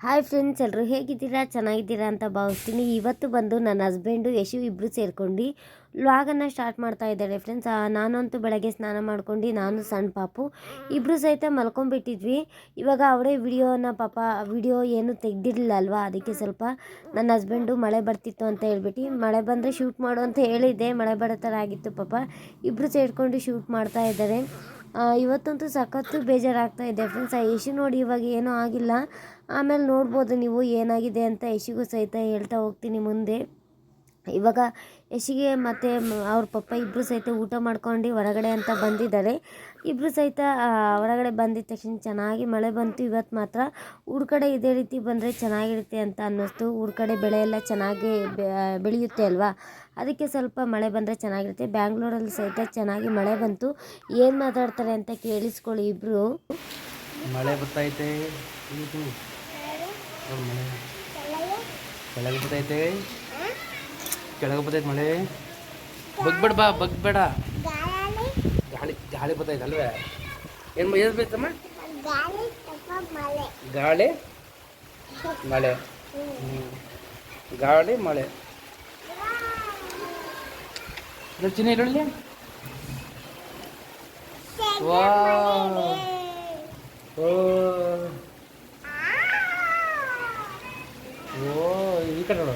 Hi friends ಎಲ್ಲರೂ ಹೇಗಿದ್ದೀರಾ? ಚೆನ್ನಾಗಿದ್ದೀರಾ ಅಂತ ಭಾವಿಸ್ತೀನಿ. ಇವತ್ತು ಬಂದು ನನ್ನ ಹಸ್ಬೆಂಡು ಯಶು ಇಬ್ಬರು ಸೇರ್ಕೊಂಡು ವ್ಲಾಗನ್ನು ಸ್ಟಾರ್ಟ್ ಮಾಡ್ತಾ ಇದ್ದಾರೆ ಫ್ರೆಂಡ್ಸ್ ನಾನಂತೂ ಬೆಳಗ್ಗೆ ಸ್ನಾನ ಮಾಡ್ಕೊಂಡು ನಾನು ಸಣ್ಣ ಪಾಪು ಇಬ್ಬರು ಸಹಿತ ಮಲ್ಕೊಂಡ್ಬಿಟ್ಟಿದ್ವಿ. ಇವಾಗ ಅವರೇ ವಿಡಿಯೋನ ಪಾಪ ವಿಡಿಯೋ ಏನು ತೆಗ್ದಿರಲಿಲ್ಲ ಅಲ್ವಾ? ಅದಕ್ಕೆ ಸ್ವಲ್ಪ ನನ್ನ ಹಸ್ಬೆಂಡು ಮಳೆ ಬರ್ತಿತ್ತು ಅಂತ ಹೇಳ್ಬಿಟ್ಟು, ಮಳೆ ಬಂದರೆ ಶೂಟ್ ಮಾಡು ಅಂತ ಹೇಳಿದ್ದೆ. ಮಳೆ ಬರೋ ಥರ ಆಗಿತ್ತು ಪಾಪ. ಇಬ್ಬರು ಸೇರ್ಕೊಂಡು ಶೂಟ್ ಮಾಡ್ತಾ ಇದ್ದಾರೆ. ಇವತ್ತಂತೂ ಸಖತ್ತು ಬೇಜಾರಾಗ್ತಾ ಇದೆ ಫ್ರೆಂಡ್ಸ್ ಆ ನೋಡಿ ಇವಾಗ ಏನೂ ಆಗಿಲ್ಲ. ಆಮೇಲೆ ನೋಡ್ಬೋದು ನೀವು ಏನಾಗಿದೆ ಅಂತ ಯಶಿಗೂ ಸಹಿತ ಹೇಳ್ತಾ ಹೋಗ್ತೀನಿ ಮುಂದೆ. ಇವಾಗ ಯಶಿಗೆ ಮತ್ತು ಅವ್ರ ಪಪ್ಪ ಇಬ್ಬರು ಸಹಿತ ಊಟ ಮಾಡ್ಕೊಂಡು ಹೊರಗಡೆ ಅಂತ ಬಂದಿದ್ದಾರೆ. ಇಬ್ಬರು ಸಹಿತ ಹೊರಗಡೆ ಬಂದಿದ್ದ ತಕ್ಷಣ ಚೆನ್ನಾಗಿ ಮಳೆ ಬಂತು. ಇವತ್ತು ಮಾತ್ರ ಊರ ಕಡೆ ಇದೇ ರೀತಿ ಬಂದರೆ ಚೆನ್ನಾಗಿರುತ್ತೆ ಅಂತ ಅನ್ನಿಸ್ತು. ಊರ ಕಡೆ ಬೆಳೆ ಎಲ್ಲ ಚೆನ್ನಾಗಿ ಬೆ- ಬೆಳೆಯುತ್ತೆ ಅಲ್ವಾ? ಅದಕ್ಕೆ ಸ್ವಲ್ಪ ಮಳೆ ಬಂದರೆ ಚೆನ್ನಾಗಿರುತ್ತೆ. ಬ್ಯಾಂಗ್ಳೂರಲ್ಲಿ ಸಹಿತ ಚೆನ್ನಾಗಿ ಮಳೆ ಬಂತು. ಏನು ಮಾತಾಡ್ತಾರೆ ಅಂತ ಕೇಳಿಸ್ಕೊಳ್ಳಿ ಇಬ್ಬರು ಮಳೆ ಬರ್ತೈತೆ ಮಳೆ. ಬರ್ತೈತೆ ಮಳೆ ಕೆಳಗೆ ಬರ್ತೈತೆ ಕೆಳಗೆ ಬರ್ತೈತೆ ಮಳೆ. ಬಗ್ಬೇಡ ಬಾ ಬಗ್ಬೇಡ. ಗಾಳಿ. ಗಾಳಿ ಬರ್ತೈತೆ ಅಲ್ವೇ? ಏನು ಏನು ಬೇಕಮ್ಮ ಗಾಳಿ ಮಳೆ. ಹ್ಮ್. ಗಾಳಿ ಮಳೆ. ನೋಡಿ ಚಿನ್ನ ಇರಲಿ ವಾ ಓ. ಓ ಈ ಕಡೆ ನೋಡು.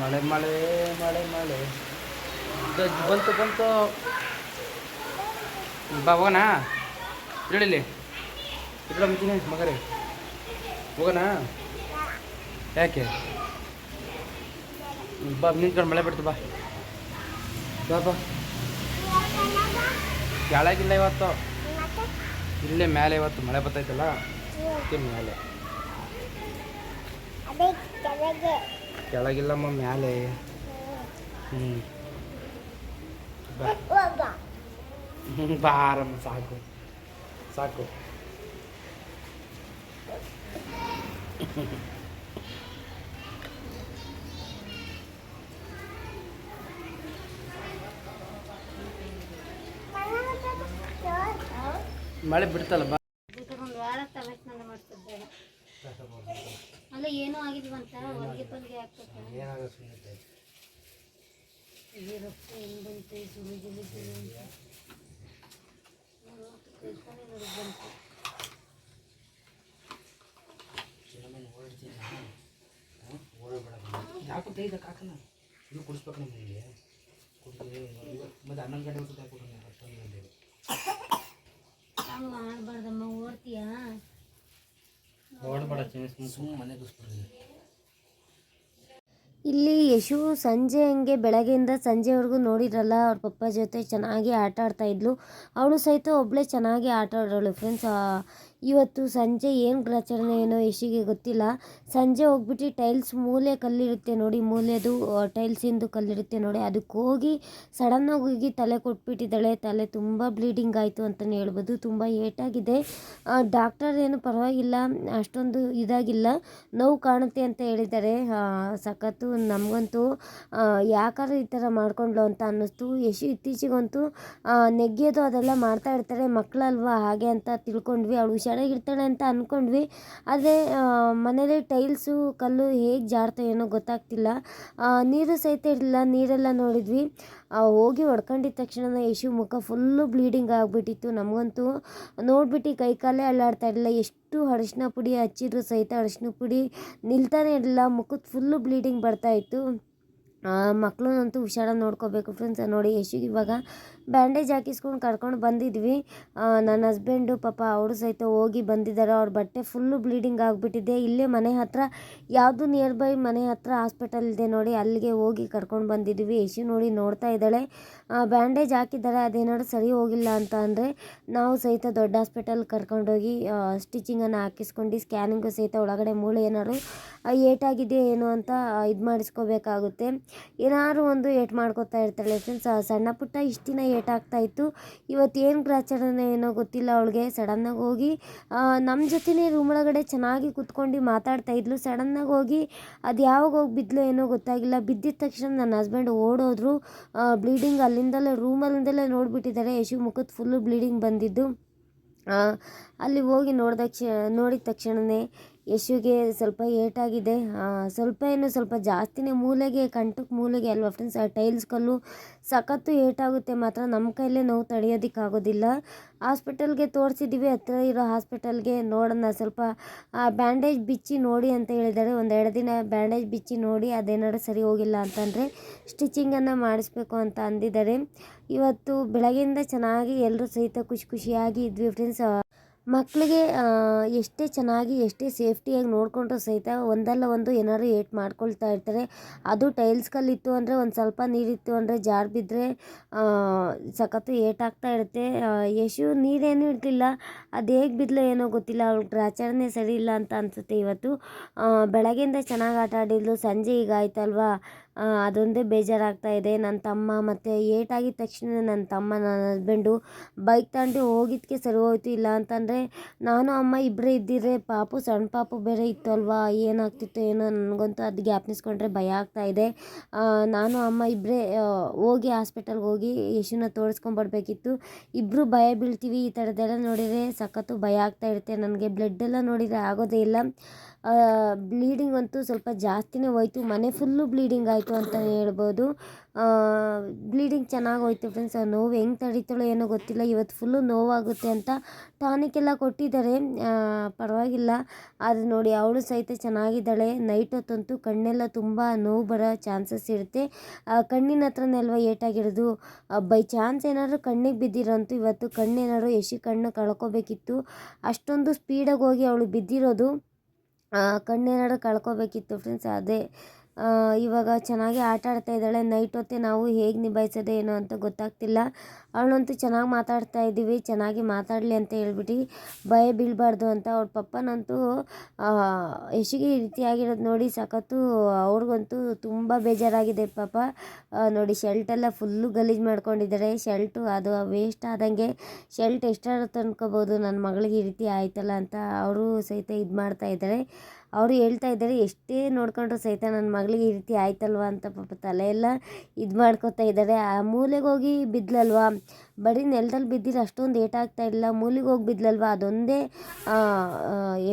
ಮಳೆ ಮಳೆ ಮಳೆ ಮಳೆ. ಬಂತು ಬಂತು. ಬಾ, ಹೋಗೋಣ. ಇರಲಿಲ್ಲಿ ಇರಲ್ಲ ಮುಂಚಿನ ಮಗರೇ. ಹೋಗೋಣ. ಯಾಕೆ? ಬಾ ನಿಂತ್ಕೊಂಡು ಮಳೆ ಬಿಡ್ತು, ಬಾ. ಬಾ ಬಾ. ಕೆಳಗಿಲ್ಲ ಇವತ್ತು. ಇಲ್ಲೇ ಮೇಲೆ ಇವತ್ತು ಮಳೆ ಬರ್ತೈತಲ್ಲ? ಮೇಲೆ ಕೆಳಗಿಲ್ಲಮ್ಮ ಮ್ಯಾಲೆ. ಹ್ಞೂ ಬಾರಮ್ಮ ಸಾಕು. ಸಾಕು. ಮಳೆ ಬಿಡ್ತಲ್ಲ ಬಾ. ಅಲ್ಲ ಏನೋ ಆಗಿದ್ವಂತ ಹೊರಗೆ ಪಲ್ಗೆ ಆಗ್ತದೆ ಏನಾಗ ಸುಮ್ಮನೆ ಈ ರೊಕ್ಕ ಹೆಂಗ್ ಬಂತು ಜುಳಿ ಜುಳಿ ಜುಳಿ ಅಂತ ಕೆಲ್ಸನೇ ನೋಡಿ ಬಂತು ಯಾಕೆ ತೆಗಿದಕ್ಕೆ ಹಾಕಲ್ಲ ಇನ್ನು ಕುಡಿಸ್ಬೇಕು ನಮಗೆ ಕುಡಿದು ಮತ್ತೆ ಹನ್ನೊಂದು ಗಂಟೆ ಹೊತ್ತು ಹಾಕ್ಬಿಟ್ಟು ಅಷ್ಟೊಂದು ಗಂಟೆ ಹಂಗೆ ಮಾಡಬಾರ್ದಮ್ಮ ಓಡ್ತೀಯಾ ಇಲ್ಲಿ ಯಶು ಸಂಜೆ ಹಂಗೆ ಬೆಳಗ್ಗೆಯಿಂದ ಸಂಜೆವರೆಗೂ ನೋಡಿದ್ರಲ್ಲ, ಅವ್ರ ಪಪ್ಪ ಜೊತೆ ಚೆನ್ನಾಗಿ ಆಟ ಆಡ್ತಾ ಇದ್ಲು. ಅವಳು ಸಹಿತ ಒಬ್ಬಳೇ ಚೆನ್ನಾಗಿ ಆಟ ಆಡೋಳು ಫ್ರೆಂಡ್ಸ್ ಇವತ್ತು ಸಂಜೆ ಏನು ಗ್ರಾಚಾರಣೆ ಏನೋ ಯಶಿಗೆ ಗೊತ್ತಿಲ್ಲ. ಸಂಜೆ ಹೋಗ್ಬಿಟ್ಟು ಟೈಲ್ಸ್ ಮೂಲೆ ಕಲ್ಲಿರುತ್ತೆ ನೋಡಿ, ಮೂಲೆದು ಟೈಲ್ಸಿಂದು ಕಲ್ಲಿರುತ್ತೆ ನೋಡಿ. ಅದಕ್ಕೆ ಹೋಗಿ ಸಡನ್ನಾಗಿ ಹೋಗಿ ತಲೆ ಕೊಟ್ಬಿಟ್ಟಿದ್ದಾಳೆ. ತಲೆ ತುಂಬ ಬ್ಲೀಡಿಂಗ್ ಆಯಿತು ಅಂತಲೇ ಹೇಳ್ಬೋದು. ತುಂಬ ಏಟಾಗಿದೆ. ಡಾಕ್ಟರ್ ಏನು ಪರವಾಗಿಲ್ಲ, ಅಷ್ಟೊಂದು ಇದಾಗಿಲ್ಲ. ನೋವು ಕಾಣುತ್ತೆ ಅಂತ ಹೇಳಿದ್ದಾರೆ. ಸಖತ್ತು ನಮಗಂತೂ ಯಾಕಾರ ಈ ಥರ ಮಾಡ್ಕೊಂಡ್ಲು ಅಂತ ಅನ್ನಿಸ್ತು. ಯಶು ಇತ್ತೀಚೆಗಂತೂ ನೆಗ್ಗೆದು ಅದೆಲ್ಲ ಮಾಡ್ತಾ ಇರ್ತಾರೆ ಮಕ್ಕಳಲ್ವಾ ಹಾಗೆ ಅಂತ ತಿಳ್ಕೊಂಡ್ವಿ. ಅವಳು ಹುಷಾರಾಗಿರ್ತಾಳೆ ಅಂತ ಅಂದ್ಕೊಂಡ್ವಿ ಆದರೆ ಮನೇಲಿ ಟೈಲ್ಸು, ಕಲ್ಲು ಹೇಗೆ ಜಾರ್ತಾ ಏನೋ ಗೊತ್ತಾಗ್ತಿಲ್ಲ. ನೀರು ಸಹಿತ ಇರಲಿಲ್ಲ. ನೀರೆಲ್ಲ ನೋಡಿದ್ವಿ. ಹೋಗಿ ಹೊಡ್ಕೊಂಡಿದ್ದ ತಕ್ಷಣ ಯಶು ಮುಖ ಫುಲ್ಲು ಬ್ಲೀಡಿಂಗ್ ಆಗಿಬಿಟ್ಟಿತ್ತು ನಮಗಂತೂ. ನೋಡ್ಬಿಟ್ಟು ಕೈ ಕಾಲೇ ಅಲ್ಲಾಡ್ತಾ ಇರಲಿಲ್ಲ. ಎಷ್ಟು ಅರಿಶಿನ ಪುಡಿ ಹಚ್ಚಿದ್ರು ಸಹಿತ ಅರಿಶಿನ ಪುಡಿ ನಿಲ್ತಾನೆ ಇರಲಿಲ್ಲ. ಮುಖದ ಫುಲ್ಲು ಬ್ಲೀಡಿಂಗ್ ಬರ್ತಾ ಇತ್ತು. ಮಕ್ಕಳನ್ನಂತೂ ಹುಷಾರಾಗಿ ನೋಡ್ಕೋಬೇಕು ಫ್ರೆಂಡ್ಸ್ ನೋಡಿ, ಯಶಿಗೆ ಇವಾಗ ಬ್ಯಾಂಡೇಜ್ ಹಾಕಿಸ್ಕೊಂಡು ಕರ್ಕೊಂಡು ಬಂದಿದ್ವಿ. ನನ್ನ ಹಸ್ಬೆಂಡು ಪಾಪ ಅವರು ಸಹಿತ ಹೋಗಿ ಬಂದಿದ್ದಾರೆ. ಅವ್ರ ಬಟ್ಟೆ ಫುಲ್ಲು ಬ್ಲೀಡಿಂಗ್ ಆಗಿಬಿಟ್ಟಿದೆ. ಇಲ್ಲೇ ಮನೆ ಹತ್ರ, ಯಾವುದು ನಿಯರ್ ಬೈ ಮನೆ ಹತ್ರ ಹಾಸ್ಪಿಟಲ್ ಇದೆ ನೋಡಿ, ಅಲ್ಲಿಗೆ ಹೋಗಿ ಕರ್ಕೊಂಡು ಬಂದಿದ್ವಿ. ಯಶು ನೋಡಿ ನೋಡ್ತಾ ಇದ್ದಾಳೆ. ಬ್ಯಾಂಡೇಜ್ ಹಾಕಿದ್ದಾರೆ, ಅದೇನಾದ್ರು ಸರಿ ಹೋಗಿಲ್ಲ ಅಂತ ಅಂದರೆ ನಾವು ಸಹಿತ ದೊಡ್ಡ ಹಾಸ್ಪಿಟಲ್ ಕರ್ಕೊಂಡೋಗಿ ಸ್ಟಿಚಿಂಗನ್ನು ಹಾಕಿಸ್ಕೊಂಡು, ಸ್ಕ್ಯಾನಿಂಗು ಸಹಿತ ಒಳಗಡೆ ಮೂಳೆ ಏನಾದ್ರು ಏಟಾಗಿದೆಯೋ ಏಟಾಗಿದೆ ಏನು ಅಂತ ಇದು ಮಾಡಿಸ್ಕೋಬೇಕಾಗುತ್ತೆ. ಏನಾದ್ರು ಒಂದು ಏಟ್ ಮಾಡ್ಕೋತಾ ಇರ್ತಾಳೆ ಫ್ರೆಂಡ್ಸ್ ಸಣ್ಣ ಪುಟ್ಟ ಇಷ್ಟು ದಿನ ಏಟಾಗ್ತಾ ಇತ್ತು. ಇವತ್ತು ಏನು ಗ್ರಾಚರಣೆ ಏನೋ ಗೊತ್ತಿಲ್ಲ ಅವಳಿಗೆ. ಸಡನ್ನಾಗಿ ಹೋಗಿ ನಮ್ಮ ಜೊತೆನೇ ರೂಮ್ ಒಳಗಡೆ ಚೆನ್ನಾಗಿ ಕುತ್ಕೊಂಡು ಮಾತಾಡ್ತಾ ಇದ್ಲು. ಸಡನ್ನಾಗಿ ಹೋಗಿ ಅದು ಯಾವಾಗ ಹೋಗಿ ಬಿದ್ದಲು ಏನೋ ಗೊತ್ತಾಗಿಲ್ಲ. ಬಿದ್ದಿದ ತಕ್ಷಣ ನನ್ನ ಹಸ್ಬೆಂಡ್ ಓಡೋದ್ರು. ಬ್ಲೀಡಿಂಗ್ ಅಲ್ಲಿಂದಲೇ ರೂಮಲ್ಲಿಂದಲೇ ನೋಡಿಬಿಟ್ಟಿದ್ದಾರೆ. ಯಶು ಮುಖದ ಫುಲ್ಲು ಬ್ಲೀಡಿಂಗ್ ಬಂದಿದ್ದು. ಅಲ್ಲಿ ಹೋಗಿ ನೋಡಿದ ಕ್ಷ ನೋಡಿದ ತಕ್ಷಣವೇ ಯಶುಗೆ ಸ್ವಲ್ಪ ಏಟಾಗಿದೆ. ಆ, ಸ್ವಲ್ಪ ಏನು ಸ್ವಲ್ಪ ಜಾಸ್ತಿನೇ ಮೂಲೆಗೆ ಕಂಟಕ್ಕೆ ಮೂಲೆಗೆ ಅಲ್ವಾ ಫ್ರೆಂಡ್ಸ್ ಆ ಟೈಲ್ಸ್ ಕಲ್ಲು ಸಖತ್ತು ಏಟಾಗುತ್ತೆ ಮಾತ್ರ. ನಮ್ಮ ಕೈಲೇ ನೋವು ತಡೆಯೋದಕ್ಕಾಗೋದಿಲ್ಲ. ಹಾಸ್ಪಿಟಲ್ಗೆ ತೋರಿಸಿದ್ದೀವಿ ಹತ್ತಿರ ಇರೋ ಹಾಸ್ಪಿಟಲ್ಗೆ ನೋಡೋಣ. ಸ್ವಲ್ಪ ಬ್ಯಾಂಡೇಜ್ ಬಿಚ್ಚಿ ನೋಡಿ ಅಂತ ಹೇಳಿದ್ದಾರೆ. ಒಂದೆರಡು ದಿನ ಬ್ಯಾಂಡೇಜ್ ಬಿಚ್ಚಿ ನೋಡಿ ಅದೇನಾದ್ರು ಸರಿ ಹೋಗಿಲ್ಲ ಅಂತಂದರೆ ಸ್ಟಿಚಿಂಗನ್ನು ಮಾಡಿಸ್ಬೇಕು ಅಂತ ಅಂದಿದ್ದಾರೆ. ಇವತ್ತು ಬೆಳಗ್ಗೆಯಿಂದ ಚೆನ್ನಾಗಿ ಎಲ್ಲರೂ ಸಹಿತ ಖುಷಿ ಖುಷಿಯಾಗಿ ಇದ್ವಿ ಫ್ರೆಂಡ್ಸ್ ಮಕ್ಕಳಿಗೆ ಎಷ್ಟೇ ಚೆನ್ನಾಗಿ, ಎಷ್ಟೇ ಸೇಫ್ಟಿಯಾಗಿ ನೋಡಿಕೊಂಡ್ರು ಸಹಿತ ಒಂದಲ್ಲ ಒಂದು ಏನಾದ್ರು ಏಟ್ ಮಾಡ್ಕೊಳ್ತಾ ಇರ್ತಾರೆ. ಅದು ಟೈಲ್ಸ್ ಕಲ್ಲಿತ್ತು ಅಂದರೆ ಒಂದು ಸ್ವಲ್ಪ ನೀರಿತ್ತು ಅಂದರೆ ಜಾರ್ ಬಿದ್ದರೆ ಸಖತ್ತು ಏಟಾಗ್ತಾ ಇರುತ್ತೆ. ಯಶು ನೀರೇನೂ ಇರಲಿಲ್ಲ ಅದು ಹೇಗೆ ಬಿದ್ದಲೋ ಏನೋ ಗೊತ್ತಿಲ್ಲ. ಅವ್ಳ ಗ್ರಾಚಾರನೇ ಸರಿ ಇಲ್ಲ ಅಂತ ಅನಿಸುತ್ತೆ ಇವತ್ತು. ಬೆಳಗ್ಗೆಯಿಂದ ಚೆನ್ನಾಗಿ ಆಟ ಆಡಿದ್ಲು. ಸಂಜೆ ಈಗ ಆಯ್ತಲ್ವಾ? ಅದೊಂದೇ ಬೇಜಾರಾಗ್ತಾ ಇದೆ. ನನ್ನ ತಮ್ಮ ಮತ್ತು ಏಟಾಗಿದ್ದ ತಕ್ಷಣ ನನ್ನ ತಮ್ಮ ನನ್ನ ಹಸ್ಬೆಂಡು ಬೈಕ್ ತಗೊಂಡು ಹೋಗಿದ್ದಕ್ಕೆ ಸರಿ ಹೋಯ್ತು. ಇಲ್ಲ ಅಂತಂದರೆ ನಾನು, ಅಮ್ಮ ಇಬ್ಬರೇ ಇದ್ದಿದ್ರೆ ಪಾಪು ಸಣ್ಣ ಪಾಪು ಬೇರೆ ಇತ್ತು ಅಲ್ವಾ? ಏನಾಗ್ತಿತ್ತು ಏನೋ ನನಗಂತೂ ಅದು ಜ್ಞಾಪನಿಸ್ಕೊಂಡ್ರೆ ಭಯ ಆಗ್ತಾ ಇದೆ. ನಾನು, ಅಮ್ಮ ಇಬ್ಬರೇ ಹೋಗಿ ಹಾಸ್ಪಿಟಲ್ಗೆ ಹೋಗಿ ಯಶುನ ತೋರಿಸ್ಕೊಂಬರ್ಬೇಕಿತ್ತು. ಇಬ್ಬರು ಭಯ ಬೀಳ್ತೀವಿ. ಈ ಥರದ್ದೆಲ್ಲ ನೋಡಿದರೆ ಸಖತ್ತು ಭಯ ಆಗ್ತಾ ಇರುತ್ತೆ. ನನಗೆ ಬ್ಲಡ್ ಎಲ್ಲ ನೋಡಿದರೆ ಆಗೋದೇ ಇಲ್ಲ. ಬ್ಲೀಡಿಂಗ್ ಅಂತೂ ಸ್ವಲ್ಪ ಜಾಸ್ತಿನೇ ಹೋಯ್ತು. ಮನೆ ಫುಲ್ಲು ಬ್ಲೀಡಿಂಗ್ ಆಯಿತು. ಅಂತಲೇ ಹೇಳ್ಬೋದು. ಬ್ಲೀಡಿಂಗ್ ಚೆನ್ನಾಗಿ ಹೋಯ್ತು ಫ್ರೆಂಡ್ಸ್ ಆ ನೋವು ಹೆಂಗೆ ತಡೀತಾಳೋ ಏನೋ ಗೊತ್ತಿಲ್ಲ. ಇವತ್ತು ಫುಲ್ಲು ನೋವಾಗುತ್ತೆ ಅಂತ ಟಾನಿಕ್ ಎಲ್ಲ ಕೊಟ್ಟಿದ್ದಾರೆ. ಪರವಾಗಿಲ್ಲ. ಆದರೆ ನೋಡಿ, ಅವಳು ಸಹಿತ ಚೆನ್ನಾಗಿದ್ದಾಳೆ. ನೈಟ್ ಹೊತ್ತಂತೂ ಕಣ್ಣೆಲ್ಲ ತುಂಬ ನೋವು ಬರೋ ಚಾನ್ಸಸ್ ಇರುತ್ತೆ. ಕಣ್ಣಿನ ಹತ್ರನೇ ಅಲ್ವಾ ಏಟಾಗಿರೋದು? ಬೈ ಚಾನ್ಸ್ ಏನಾದರೂ ಕಣ್ಣಿಗೆ ಬಿದ್ದಿರೋಂತೂ ಇವತ್ತು ಕಣ್ಣೇನಾದ್ರು ಎಶಿ ಕಣ್ಣು ಕಳ್ಕೊಬೇಕಿತ್ತು. ಅಷ್ಟೊಂದು ಸ್ಪೀಡಾಗಿ ಹೋಗಿ ಅವಳು ಬಿದ್ದಿರೋದು. ಕಣ್ಣೇನಾದ್ರು ಕಳ್ಕೊಬೇಕಿತ್ತು ಫ್ರೆಂಡ್ಸ್ ಅದೇ ಇವಾಗ ಚೆನ್ನಾಗಿ ಆಟ ಆಡ್ತಾ ಇದ್ದಾಳೆ. ನೈಟ್ ಹೊತ್ತೆ ನಾವು ಹೇಗೆ ನಿಭಾಯಿಸೋದು ಏನೋ ಅಂತ ಗೊತ್ತಾಗ್ತಿಲ್ಲ. ಅವಳಂತೂ ಚೆನ್ನಾಗಿ ಮಾತಾಡ್ತಾ ಇದ್ದೀವಿ. ಚೆನ್ನಾಗಿ ಮಾತಾಡಲಿ ಅಂತ ಹೇಳ್ಬಿಟ್ಟು ಭಯ ಬೀಳಬಾರ್ದು ಅಂತ ಅವ್ರ ಪಪ್ಪನಂತೂ ಯಶಿಗೆ ಈ ರೀತಿ ಆಗಿರೋದು ನೋಡಿ ಸಖತ್ತು ಅವ್ರಿಗಂತೂ ತುಂಬ ಬೇಜಾರಾಗಿದೆ ಪಾಪ. ನೋಡಿ ಶೆಲ್ಟೆಲ್ಲ ಫುಲ್ಲು ಗಲೀಜು ಮಾಡ್ಕೊಂಡಿದ್ದಾರೆ. ಶೆಲ್ಟು ಅದು ವೇಸ್ಟ್ ಆದಂಗೆ ಶೆಲ್ಟ್ ಎಷ್ಟಾದ್ರು ತಂದ್ಕೋಬೋದು. ನನ್ನ ಮಗಳಿಗೆ ಈ ರೀತಿ ಆಯ್ತಲ್ಲ ಅಂತ ಅವರು ಸಹಿತ ಇದು ಮಾಡ್ತಾ ಇದ್ದಾರೆ. ಅವರು ಹೇಳ್ತಾ ಇದ್ದಾರೆ, ಎಷ್ಟೇ ನೋಡ್ಕೊಂಡ್ರು ಸಹಿತ ನನ್ನ ಮಗಳಿಗೆ ಈ ರೀತಿ ಆಯ್ತಲ್ವಾ ಅಂತ ಪಾಪ ತಲೆ ಎಲ್ಲ ಇದು ಮಾಡ್ಕೊತಾ ಇದ್ದಾರೆ. ಆ ಮೂಲೆಗೆ ಹೋಗಿ ಬಿದ್ಲಲ್ವಾ? ಬರೀ ನೆಲದಲ್ಲಿ ಬಿದ್ದಿದ್ದು ಅಷ್ಟೊಂದು ಏಟಾಗ್ತಾ ಇಲ್ಲ, ಮೂಲೆಗೆ ಹೋಗಿ ಅದೊಂದೇ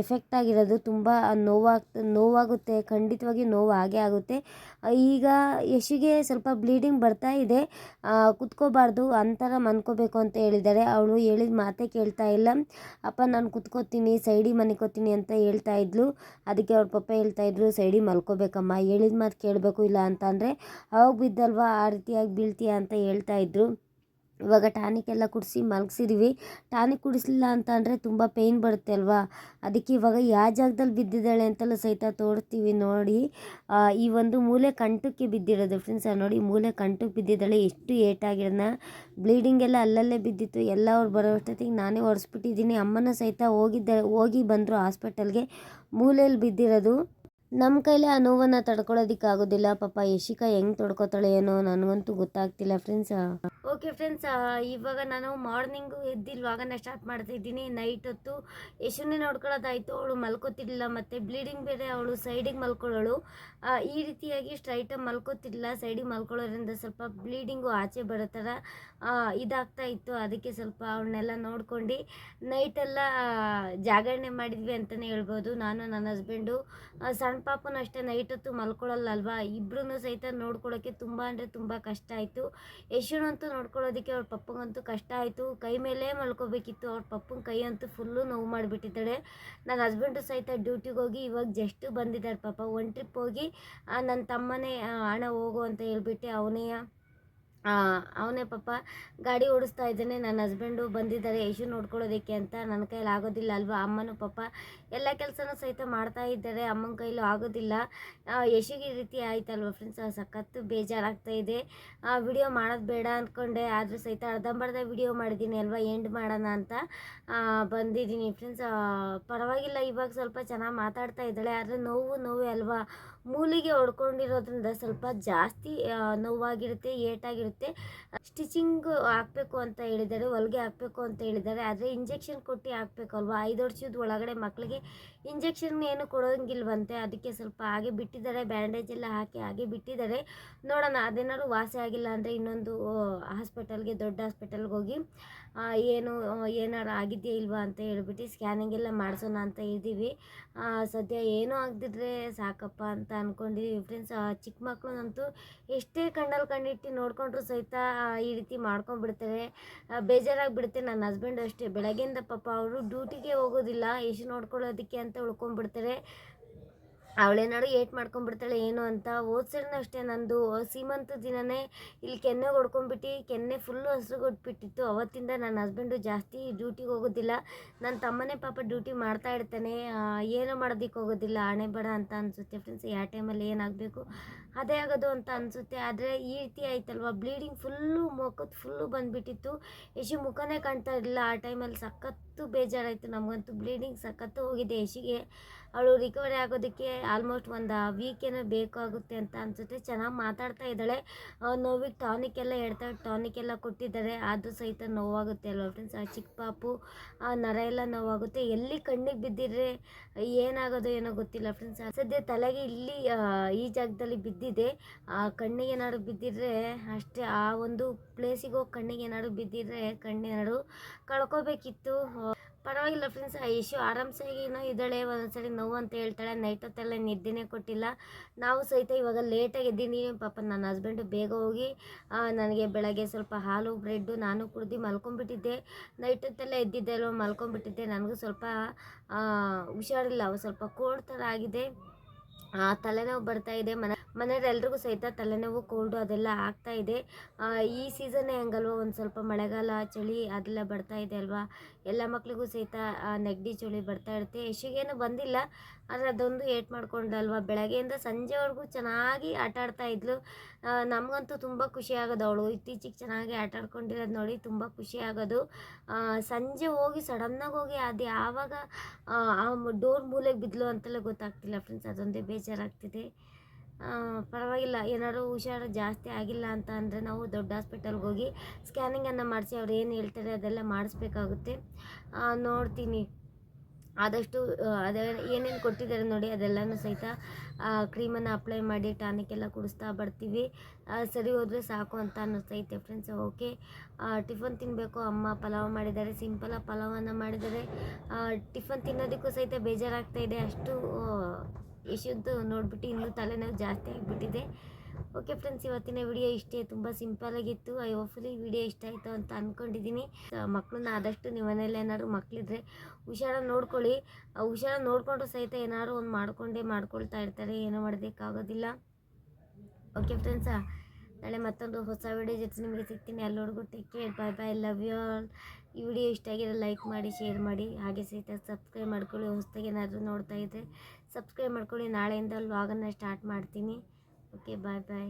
ಎಫೆಕ್ಟ್ ಆಗಿರೋದು. ತುಂಬ ನೋವಾಗ್ತ, ನೋವಾಗುತ್ತೆ, ಖಂಡಿತವಾಗಿ ನೋವು ಆಗೇ ಆಗುತ್ತೆ. ಈಗ ಯಶಿಗೆ ಸ್ವಲ್ಪ ಬ್ಲೀಡಿಂಗ್ ಬರ್ತಾ ಇದೆ. ಕುತ್ಕೋಬಾರ್ದು, ಅಂತರ ಮನ್ಕೋಬೇಕು ಅಂತ ಹೇಳಿದ್ದಾರೆ. ಅವಳು ಹೇಳಿದ ಮಾತೇ ಕೇಳ್ತಾ ಇಲ್ಲ. ಅಪ್ಪ, ನಾನು ಕುತ್ಕೋತೀನಿ, ಸೈಡಿ ಮನಿಕೋತೀನಿ ಅಂತ ಹೇಳ್ತಾ ಇದ್ಲು. ಅದಕ್ಕೆ ಅವ್ರ ಪಪ್ಪ ಹೇಳ್ತಾ ಇದ್ರು, ಸೈಡಿ ಮಲ್ಕೋಬೇಕಮ್ಮ, ಹೇಳಿದ ಮಾತು ಕೇಳಬೇಕು ಇಲ್ಲ ಅಂತಂದರೆ ಅವಾಗ ಬಿದ್ದಲ್ವಾ? ಆ ರೀತಿಯಾಗಿ ಬೀಳ್ತೀಯ? ಅಂತ ಹೇಳ್ತಾ ಇದ್ರು. ಇವಾಗ ಟಾನಿಕ್ ಎಲ್ಲ ಕುಡಿಸಿ ಮಲಗಿಸಿದೀವಿ. ಟಾನಿಕ್ ಕುಡಿಸಲಿಲ್ಲ ಅಂತ ಅಂದರೆ ತುಂಬ ಪೇಯ್ನ್ ಬರುತ್ತೆ ಅಲ್ವಾ? ಅದಕ್ಕೆ ಇವಾಗ ಯಾವ ಜಾಗದಲ್ಲಿ ಬಿದ್ದಿದ್ದಾಳೆ ಅಂತೆಲ್ಲ ಸಹಿತ ತೋರಿಸ್ತೀವಿ ನೋಡಿ. ಈ ಒಂದು ಮೂಲೆ ಕಂಟಕ್ಕೆ ಬಿದ್ದಿರೋದು ಫ್ರೆಂಡ್ಸ್ ನೋಡಿ. ಮೂಲೆ ಕಂಟಕ್ಕೆ ಬಿದ್ದಿದ್ದಾಳೆ. ಎಷ್ಟು ಏಟಾಗಿರೋದನ್ನ ಬ್ಲೀಡಿಂಗ್ ಎಲ್ಲ ಅಲ್ಲಲ್ಲೇ ಬಿದ್ದಿತ್ತು. ಎಲ್ಲ ಅವ್ರು ಬರೋ ಅಷ್ಟೊತ್ತಿಗೆ ನಾನೇ ಒರೆಸ್ಬಿಟ್ಟಿದ್ದೀನಿ. ಅಮ್ಮನ ಸಹಿತ ಹೋಗಿದ್ದ, ಹೋಗಿ ಬಂದರು ಹಾಸ್ಪಿಟಲ್ಗೆ ಮೂಲೆಯಲ್ಲಿ ಬಿದ್ದಿರೋದು. ನಮ್ಮ ಕೈಲಿ ಆ ನೋವನ್ನು ತಡ್ಕೊಳ್ಳೋದಕ್ಕಾಗೋದಿಲ್ಲ ಪಾಪ ಯಶಿಕಾ ಹೆಂಗೆ ತಡ್ಕೊತಾಳೆ ಏನೋ ನನಗಂತೂ ಗೊತ್ತಾಗ್ತಿಲ್ಲ ಫ್ರೆಂಡ್ಸ್ ಓಕೆ ಫ್ರೆಂಡ್ಸ್ ಇವಾಗ ನಾನು ಮಾರ್ನಿಂಗು ಎದ್ದಿಲ್ವಾಗನ ಸ್ಟಾರ್ಟ್ ಮಾಡ್ತಾ ಇದ್ದೀನಿ. ನೈಟ್ ಹೊತ್ತು ಯಶುನೇ ನೋಡ್ಕೊಳ್ಳೋದಾಯ್ತು ಅವಳು ಮಲ್ಕೋತಿರ್ಲಿಲ್ಲ ಮತ್ತು ಬ್ಲೀಡಿಂಗ್ ಬೇರೆ, ಅವಳು ಸೈಡಿಗೆ ಮಲ್ಕೊಳ್ಳೋಳು. ಈ ರೀತಿಯಾಗಿ ಸ್ಟ್ರೈಟಾಗಿ ಮಲ್ಕೋತಿರ್ಲಿಲ್ಲ. ಸೈಡಿಗೆ ಮಲ್ಕೊಳ್ಳೋದ್ರಿಂದ ಸ್ವಲ್ಪ ಬ್ಲೀಡಿಂಗು ಆಚೆ ಬರೋ ಥರ ಇದಾಗ್ತಾ ಇತ್ತು. ಅದಕ್ಕೆ ಸ್ವಲ್ಪ ಅವಳನ್ನೆಲ್ಲ ನೋಡ್ಕೊಂಡು ನೈಟೆಲ್ಲ ಜಾಗರಣೆ ಮಾಡಿದ್ವಿ ಅಂತಲೇ ಹೇಳ್ಬೋದು. ನಾನು, ನನ್ನ ಹಸ್ಬೆಂಡು ಸಣ್ಣ ಪಾಪನೂ ಅಷ್ಟೇ ನೈಟ್ ಹೊತ್ತು ಮಲ್ಕೊಳ್ಳಲ್ಲಲ್ವಾ? ಇಬ್ರು ಸಹಿತ ನೋಡ್ಕೊಳ್ಳೋಕ್ಕೆ ತುಂಬ ಅಂದರೆ ತುಂಬ ಕಷ್ಟ ಆಯಿತು. ಯಶುನಂತೂ ನೋಡ್ಕೊಳ್ಳೋದಕ್ಕೆ ಅವ್ರ ಪಪ್ಪಂಗಂತೂ ಕಷ್ಟ ಆಯಿತು. ಕೈ ಮೇಲೆ ಮಲ್ಕೋಬೇಕಿತ್ತು. ಅವ್ರ ಪಪ್ಪನ ಕೈ ಅಂತೂ ಫುಲ್ಲು ನೋವು ಮಾಡಿಬಿಟ್ಟಿದ್ದಾಳೆ. ನನ್ನ ಹಸ್ಬೆಂಡು ಸಹಿತ ಡ್ಯೂಟಿಗೆ ಹೋಗಿ ಇವಾಗ ಜಸ್ಟ್ ಬಂದಿದ್ದಾರೆ ಪಾಪ. ಒನ್ ಟ್ರಿಪ್ ಹೋಗಿ ನನ್ನ ತಮ್ಮನೇ ಹಣ ಹೋಗು ಅಂತ ಹೇಳ್ಬಿಟ್ಟು ಅವನೇ ಅವನೇ ಪಾಪ ಗಾಡಿ ಓಡಿಸ್ತಾ ಇದ್ದಾನೆ, ನನ್ನ ಹಸ್ಬೆಂಡು ಬಂದಿದ್ದಾರೆ, ಯಶು ನೋಡ್ಕೊಳ್ಳೋದಕ್ಕೆ ಅಂತ ನನ್ನ ಕೈಲಿ ಆಗೋದಿಲ್ಲ ಅಲ್ವಾ? ಅಮ್ಮನೂ ಪಾಪ ಎಲ್ಲ ಕೆಲಸನೂ ಸಹಿತ ಮಾಡ್ತಾ ಇದ್ದಾರೆ, ಅಮ್ಮನ ಕೈಲೂ ಆಗೋದಿಲ್ಲ. ಯಶುಗೆ ಈ ರೀತಿ ಆಯ್ತಲ್ವ ಫ್ರೆಂಡ್ಸ್ ಸಖತ್ತು ಬೇಜಾರಾಗ್ತಾ ಇದೆ. ವಿಡಿಯೋ ಮಾಡೋದು ಬೇಡ ಅಂದ್ಕೊಂಡೆ ಆದರೂ ಸಹಿತ ಅರ್ಧಂಬರ್ಧ ವಿಡಿಯೋ ಮಾಡಿದ್ದೀನಿ ಅಲ್ವಾ ಎಂಡ್ ಮಾಡೋಣ ಅಂತ. ಬಂದಿದ್ದೀನಿ ಫ್ರೆಂಡ್ಸ್ ಪರವಾಗಿಲ್ಲ, ಇವಾಗ ಸ್ವಲ್ಪ ಚೆನ್ನಾಗಿ ಮಾತಾಡ್ತಾ ಇದ್ದಾಳೆ, ಆದರೆ ನೋವು, ನೋವೇ ಅಲ್ವಾ? ಮೂಲಿಗೆ ಹೊಡ್ಕೊಂಡಿರೋದ್ರಿಂದ ಸ್ವಲ್ಪ ಜಾಸ್ತಿ ನೋವಾಗಿರುತ್ತೆ, ಏಟಾಗಿರುತ್ತೆ. ಸ್ಟಿಚಿಂಗ್ ಹಾಕಬೇಕು ಅಂತ ಹೇಳಿದ್ದಾರೆ, ಹೊಲಿಗೆ ಹಾಕಬೇಕು ಅಂತ ಹೇಳಿದ್ದಾರೆ. ಆದರೆ ಇಂಜೆಕ್ಷನ್ ಕೊಟ್ಟು ಹಾಕಬೇಕು ಅಲ್ವಾ ಐದು ವರ್ಷದ ಒಳಗಡೆ ಮಕ್ಕಳಿಗೆ ಇಂಜೆಕ್ಷನ್ ಏನು ಕೊಡೋಂಗಿಲ್ವಂತೆ. ಅದಕ್ಕೆ ಸ್ವಲ್ಪ ಹಾಗೆ ಬಿಟ್ಟಿದ್ದಾರೆ. ಬ್ಯಾಂಡೇಜ್ ಎಲ್ಲ ಹಾಕಿ ಹಾಗೆ ಬಿಟ್ಟಿದ್ದಾರೆ. ನೋಡೋಣ, ಅದೇನಾದ್ರು ವಾಸಿ ಆಗಿಲ್ಲ ಅಂದರೆ ಇನ್ನೊಂದು ಹಾಸ್ಪಿಟಲ್ಗೆ ದೊಡ್ಡ ಹಾಸ್ಪಿಟಲ್ಗೆ ಹೋಗಿ ಏನು ಏನಾರು ಆಗಿದೆಯಾ ಇಲ್ವಾ ಅಂತ ಹೇಳ್ಬಿಟ್ಟು ಸ್ಕ್ಯಾನಿಂಗ್ ಎಲ್ಲ ಮಾಡಿಸೋಣ ಅಂತ ಇದ್ದೀವಿ. ಸದ್ಯ ಏನೂ ಆಗದಿದ್ರೆ ಸಾಕಪ್ಪ ಅಂತ ಅಂದ್ಕೊಂಡಿದ್ದೀವಿ ಫ್ರೆಂಡ್ಸ್ ಚಿಕ್ಕ ಮಕ್ಕಳನ್ನಂತೂ ಎಷ್ಟೇ ಕಣ್ಣಲ್ಲಿ ಕಣ್ಣಿಟ್ಟು ನೋಡಿಕೊಂಡ್ರು ಸಹಿತ ಈ ರೀತಿ ಮಾಡ್ಕೊಂಡ್ಬಿಡ್ತಾರೆ. ಬೇಜಾರಾಗಿ ಬೇಜಾರಾಗ್ಬಿಡುತ್ತೆ. ನನ್ನ ಹಸ್ಬೆಂಡ್ ಅಷ್ಟೇ. ಬೆಳಗ್ಗೆಯಿಂದ ಪಾಪ ಅವರು ಡ್ಯೂಟಿಗೆ ಹೋಗೋದಿಲ್ಲ. ಎಷ್ಟು ನೋಡ್ಕೊಳ್ಳೋದಕ್ಕೆ ಉಳ್ಕೊಂಡ್ಬಿಡ್ತಾರೆ. ಅವಳೇನಾದ್ರು ಏಟ್ ಮಾಡ್ಕೊಂಡ್ಬಿಡ್ತಾಳೆ ಏನು ಅಂತ. ಓದ್ಸರಿನೂ ಅಷ್ಟೇ ನಂದು. ಸೀಮಂತ ದಿನನೇ ಇಲ್ಲಿ ಕೆನ್ನೆ ಹೊಡ್ಕೊಂಡ್ಬಿಟ್ಟು ಕೆನ್ನೆ ಫುಲ್ಲು ಹಸ್ರು ಕೊಟ್ಬಿಟ್ಟಿತ್ತು. ಅವತ್ತಿಂದ ನನ್ನ ಹಸ್ಬೆಂಡು ಜಾಸ್ತಿ ಡ್ಯೂಟಿಗೆ ಹೋಗೋದಿಲ್ಲ. ನನ್ನ ತಮ್ಮನೇ ಪಾಪ ಡ್ಯೂಟಿ ಮಾಡ್ತಾ ಇರ್ತಾನೆ. ಏನು ಮಾಡೋದಕ್ಕೆ ಹೋಗೋದಿಲ್ಲ. ಹಣೆ ಬಡ ಅಂತ ಅನಿಸುತ್ತೆ ಫ್ರೆಂಡ್ಸ್ ಯಾವ ಟೈಮಲ್ಲಿ ಏನಾಗಬೇಕು ಅದೇ ಆಗೋದು ಅಂತ ಅನಿಸುತ್ತೆ. ಆದರೆ ಈ ರೀತಿ ಆಯ್ತಲ್ವ? ಬ್ಲೀಡಿಂಗ್ ಫುಲ್ಲು ಮುಖದ ಫುಲ್ಲು ಬಂದುಬಿಟ್ಟಿತ್ತು. ಯಶಿ ಮುಖನೇ ಕಾಣ್ತಾ ಇರಲಿಲ್ಲ. ಆ ಟೈಮಲ್ಲಿ ಸಖತ್ತು ಬೇಜಾರಾಯಿತು. ನಮಗಂತೂ ಬ್ಲೀಡಿಂಗ್ ಸಖತ್ತು ಹೋಗಿದೆ ಯಶಿಗೆ. ಅವಳು ರಿಕವರಿ ಆಗೋದಕ್ಕೆ ಆಲ್ಮೋಸ್ಟ್ ಒಂದು ವೀಕ್ ಏನೋ ಬೇಕಾಗುತ್ತೆ ಅಂತ ಅನಿಸುತ್ತೆ. ಚೆನ್ನಾಗಿ ಮಾತಾಡ್ತಾ ಇದ್ದಾಳೆ. ನೋವಿಗೆ ಟಾನಿಕ್ ಎಲ್ಲ ಹೇಳ್ತಾಳೆ ಟಾನಿಕ್ ಎಲ್ಲ ಕೊಟ್ಟಿದ್ದಾರೆ. ಅದು ಸಹಿತ ನೋವಾಗುತ್ತೆ ಅಲ್ವಾ ಫ್ರೆಂಡ್ಸ್ ಆ ಚಿಕ್ಕ ಪಾಪು, ಆ ನರ ಎಲ್ಲ ನೋವಾಗುತ್ತೆ. ಎಲ್ಲಿ ಕಣ್ಣಿಗೆ ಬಿದ್ದಿದ್ರೆ ಏನಾಗೋದು ಏನೋ ಗೊತ್ತಿಲ್ಲ ಫ್ರೆಂಡ್ಸ್ ಸದ್ಯ ತಲೆಗೆ ಇಲ್ಲಿ ಈ ಜಾಗದಲ್ಲಿ ಬಿದ್ದಿದೆ. ಆ ಕಣ್ಣಿಗೆ ಏನಾದ್ರು ಬಿದ್ದಿದ್ರೆ ಅಷ್ಟೇ, ಆ ಒಂದು ಪ್ಲೇಸಿಗೆ ಹೋಗಿ ಕಣ್ಣಿಗೆ ಏನಾದ್ರು ಬಿದ್ದಿದ್ರೆ ಕಣ್ಣೇನಾದ್ರು ಕಳ್ಕೊಬೇಕಿತ್ತು. ಪರವಾಗಿಲ್ಲ ಫ್ರೆಂಡ್ಸ್ ಆ ಇಶ್ಯೂ ಆರಾಮ್ಸಾಗಿನೂ ಇದ್ದಾಳೆ, ಒಂದೊಂದ್ಸರಿ ನೋವು ಅಂತ ಹೇಳ್ತಾಳೆ. ನೈಟ್ ಹೊತ್ತೆಲ್ಲ ನಿದ್ದೆನೇ ಕೊಟ್ಟಿಲ್ಲ. ನಾವು ಸಹಿತ ಇವಾಗ ಲೇಟಾಗಿ ಇದ್ದೀನಿ ಪಾಪ ನನ್ನ ಹಸ್ಬೆಂಡು ಬೇಗ ಹೋಗಿ ನನಗೆ ಬೆಳಗ್ಗೆ ಸ್ವಲ್ಪ ಹಾಲು ಬ್ರೆಡ್ಡು ನಾನು ಕುಡ್ದು ಮಲ್ಕೊಂಡ್ಬಿಟ್ಟಿದ್ದೆ. ನೈಟ್ ಹೊತ್ತೆಲ್ಲ ಎದ್ದಿದ್ದೆ ಅಲ್ವ, ಮಲ್ಕೊಂಡ್ಬಿಟ್ಟಿದ್ದೆ. ನನಗೂ ಸ್ವಲ್ಪ ಹುಷಾರಿಲ್ಲ, ಸ್ವಲ್ಪ ಕೋಡ್ ಥರ ಆಗಿದೆ. ತಲೆನೋವು ಬರ್ತಾ ಇದೆ, ಮನೆ ಮನೆಯವ್ರು ಎಲ್ರಿಗೂ ಸಹಿತ ತಲೆನೋವು ಕೋಲ್ಡು ಅದೆಲ್ಲ ಆಗ್ತಾ ಇದೆ. ಈ ಸೀಸನ್ನೇ ಹಂಗಲ್ವ? ಒಂದು ಸ್ವಲ್ಪ ಮಳೆಗಾಲ, ಚಳಿ ಅದೆಲ್ಲ ಬರ್ತಾ ಇದೆ ಅಲ್ವಾ? ಎಲ್ಲ ಮಕ್ಳಿಗೂ ಸಹಿತ ನೆಗಡಿ, ಚಳಿ ಬರ್ತಾ ಇರುತ್ತೆ. ಯಶಿಗೇನು ಬಂದಿಲ್ಲ. ಆದರೆ ಅದೊಂದು ಏಟ್ ಮಾಡ್ಕೊಂಡಲ್ವ? ಬೆಳಗ್ಗೆಯಿಂದ ಸಂಜೆವರೆಗೂ ಚೆನ್ನಾಗಿ ಆಟ ಆಡ್ತಾ ಇದ್ಲು. ನಮಗಂತೂ ತುಂಬ ಖುಷಿ ಆಗೋದು ಅವಳು. ಇತ್ತೀಚೆಗೆ ಚೆನ್ನಾಗಿ ಆಟ ಆಡ್ಕೊಂಡಿರೋದು ನೋಡಿ ತುಂಬ ಖುಷಿ ಆಗೋದು. ಸಂಜೆ ಹೋಗಿ ಸಡನ್ನಾಗಿ ಹೋಗಿ ಅದು ಯಾವಾಗ ಡೋರ್ ಮೂಲೆಗೆ ಬಿದ್ಲು ಅಂತೆಲ್ಲ ಗೊತ್ತಾಗ್ತಿಲ್ಲ ಫ್ರೆಂಡ್ಸ್ ಅದೊಂದೇ ಬೇಜಾರಾಗ್ತಿದೆ. ಪರವಾಗಿಲ್ಲ. ಏನಾದ್ರು ಹುಷಾರು ಜಾಸ್ತಿ ಆಗಿಲ್ಲ ಅಂತ ಅಂದರೆ ನಾವು ದೊಡ್ಡ ಹಾಸ್ಪಿಟಲ್ಗೆ ಹೋಗಿ ಸ್ಕ್ಯಾನಿಂಗನ್ನು ಮಾಡಿಸಿ ಅವ್ರು ಏನು ಹೇಳ್ತಾರೆ ಅದೆಲ್ಲ ಮಾಡಿಸ್ಬೇಕಾಗುತ್ತೆ. ನೋಡ್ತೀನಿ. ಆದಷ್ಟು ಅದೇ ಏನೇನು ಕೊಟ್ಟಿದ್ದಾರೆ ನೋಡಿ ಅದೆಲ್ಲನೂ ಸಹಿತ ಕ್ರೀಮನ್ನು ಅಪ್ಲೈ ಮಾಡಿ ಟಾನಿಕ್ ಎಲ್ಲ ಕುಡಿಸ್ತಾ ಬರ್ತೀವಿ. ಸರಿ ಹೋದರೆ ಸಾಕು ಅಂತ ಅನ್ನಿಸ್ತೈತೆ ಫ್ರೆಂಡ್ಸ್ ಓಕೆ ಟಿಫನ್ ತಿನ್ನಬೇಕು ಅಮ್ಮ ಪಲಾವ್ ಮಾಡಿದ್ದಾರೆ. ಸಿಂಪಲಾಗಿ ಪಲಾವನ್ನು ಮಾಡಿದ್ದಾರೆ. ಟಿಫನ್ ತಿನ್ನೋದಕ್ಕೂ ಸಹಿತ ಬೇಜಾರಾಗ್ತಾ ಇದೆ. ಅಷ್ಟು ಯಶುದ್ದು ನೋಡ್ಬಿಟ್ಟು ಇನ್ನೂ ತಲೆನೋವು ಜಾಸ್ತಿ ಆಗಿಬಿಟ್ಟಿದೆ. ಓಕೆ ಫ್ರೆಂಡ್ಸ್ ಇವತ್ತಿನ ವಿಡಿಯೋ ಇಷ್ಟೇ. ತುಂಬ ಸಿಂಪಲಾಗಿತ್ತು ಐ ಹೋಪ್ಫುಲಿ ವಿಡಿಯೋ ಇಷ್ಟ ಆಯಿತು ಅಂತ ಅಂದ್ಕೊಂಡಿದ್ದೀನಿ ಮಕ್ಕಳನ್ನ ಆದಷ್ಟು ನಿಮ್ಮ ಮನೇಲಿ ಏನಾದ್ರು ಮಕ್ಕಳಿದ್ರೆ ಹುಷಾರಾಗಿ ನೋಡ್ಕೊಳ್ಳಿ. ಆ, ಹುಷಾರಾಗಿ ನೋಡಿಕೊಂಡ್ರು ಸಹಿತ ಏನಾದ್ರು ಒಂದು ಮಾಡಿಕೊಂಡೇ ಮಾಡ್ಕೊಳ್ತಾ ಇರ್ತಾರೆ. ಏನೂ ಮಾಡಬೇಕಾಗೋದಿಲ್ಲ. ಓಕೆ ಫ್ರೆಂಡ್ಸಾ ನಾಳೆ ಮತ್ತೊಂದು ಹೊಸ ವಿಡಿಯೋ ಜೊತೆ ನಿಮಗೆ ಸಿಗ್ತೀನಿ. ಎಲ್ಲರಿಗೂ take care bye bye love you all ಈ ವಿಡಿಯೋ ಇಷ್ಟ ಆಗಿರೋ ಲೈಕ್ ಮಾಡಿ ಶೇರ್ ಮಾಡಿ. ಹಾಗೆ ಸಹಿತ ಸಬ್ಸ್ಕ್ರೈಬ್ ಮಾಡ್ಕೊಳ್ಳಿ. ಹೊಸದಾಗಿ ಏನಾದರೂ ನೋಡ್ತಾ ಇದ್ದರೆ ಸಬ್ಸ್ಕ್ರೈಬ್ ಮಾಡ್ಕೊಳ್ಳಿ. ನಾಳೆಯಿಂದ ವ್ಲಾಗನ್ನು ಸ್ಟಾರ್ಟ್ ಮಾಡ್ತೀನಿ. ಓಕೆ ಬಾಯ್ ಬಾಯ್